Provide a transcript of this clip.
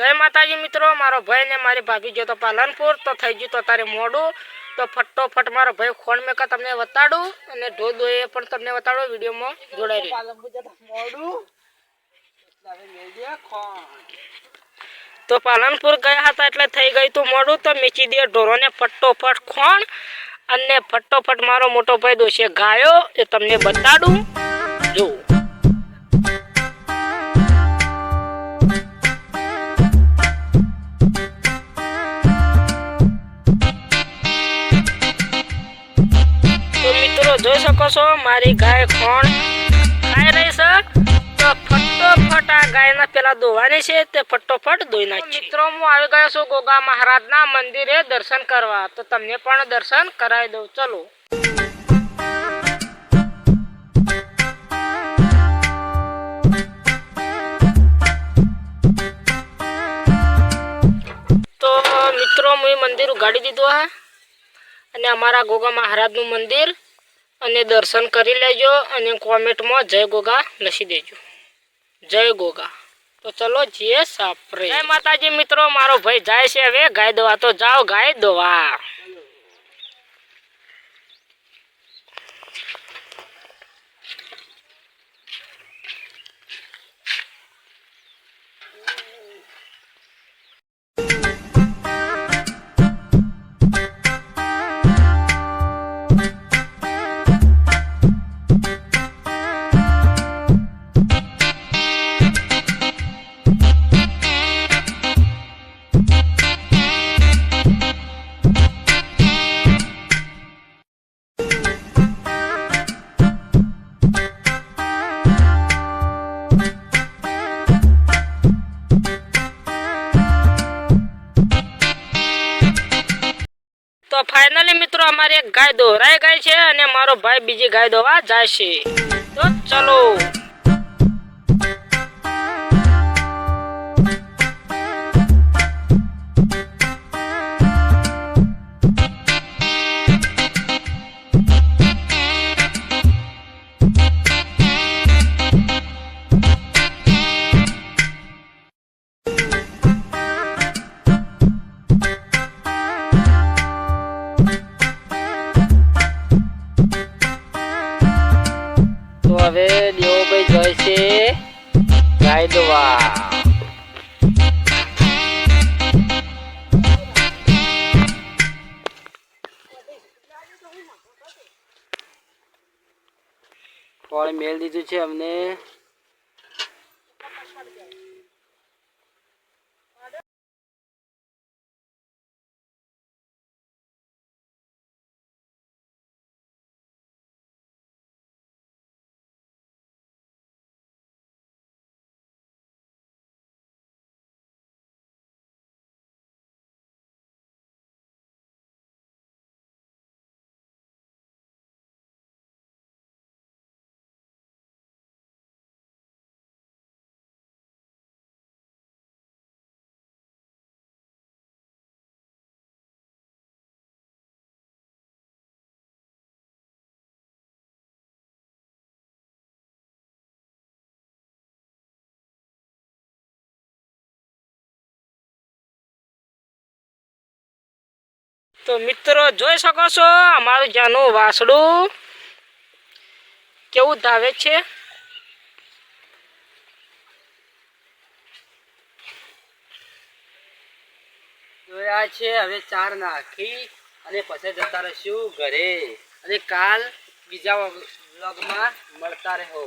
જય માતાજી મિત્રો મારો ભાઈ ને મારી ભાભી જો તો પાલનપુર તો થઈ ગયું તો તારે મોડું. તો ફટોફટ મારો ભાઈ ખોણ મેકા તમને બતાડું અને ઢોધો એ પણ તમને બતાડો વિડીયોમાં જોડાઈ રહ્યું મોડું. તો પાલનપુર ગયા હતા એટલે થઈ ગયું તું મોડું તો મેચી દે ઢોરોને ફટોફટ ખોણ અને ફટોફટ મારો મોટો ભાઈ દોશે ગાયો એ તમને બતાડું. જો. જોઈ શકો છો, મારી ગાય ખોણ ખાઈ રહી છે? તો ફટોફટ આ ગાયના પેલા દોવાની છે, તે ફટોફટ દોઈ નાખી. મિત્રો, હું આવી ગયો છું ગોગા મહારાજના મંદિરે દર્શન કરવા. તો તમને પણ દર્શન કરાવી દઉં. ચલો. તો મિત્રો, હું મંદિર ઉગાડી દીધું, હા. અને અમારા ગોગા મહારાજનું મંદિર અને દર્શન કરી લેજો અને કોમેન્ટમાં જય ગોગા લખી દેજો. જય ગોગા. તો ચલો જઈએ સાપરે. જય માતાજી મિત્રો, મારો ભાઈ જાય છે હવે. ગાય દોવા તો જાઓ, ગાય દોવા. ગાય દોરાઈ ગઈ છે અને મારો ભાઈ બીજી ગાય દોવા જાય છે. તો ચલો. હવે દેવભાઈ જાય છે. ગાય દોવા. મેળ દીધું છે અમને? તો મિત્રો, જોઈ શકો છો, અમારું જાનું વાસડું કેવું ધાવે છે? જોયા છે, હવે ચાર નાખી અને પછી જતા રહીશું ઘરે. અને કાલ બીજા વ્લોગમાં મળતા રહો.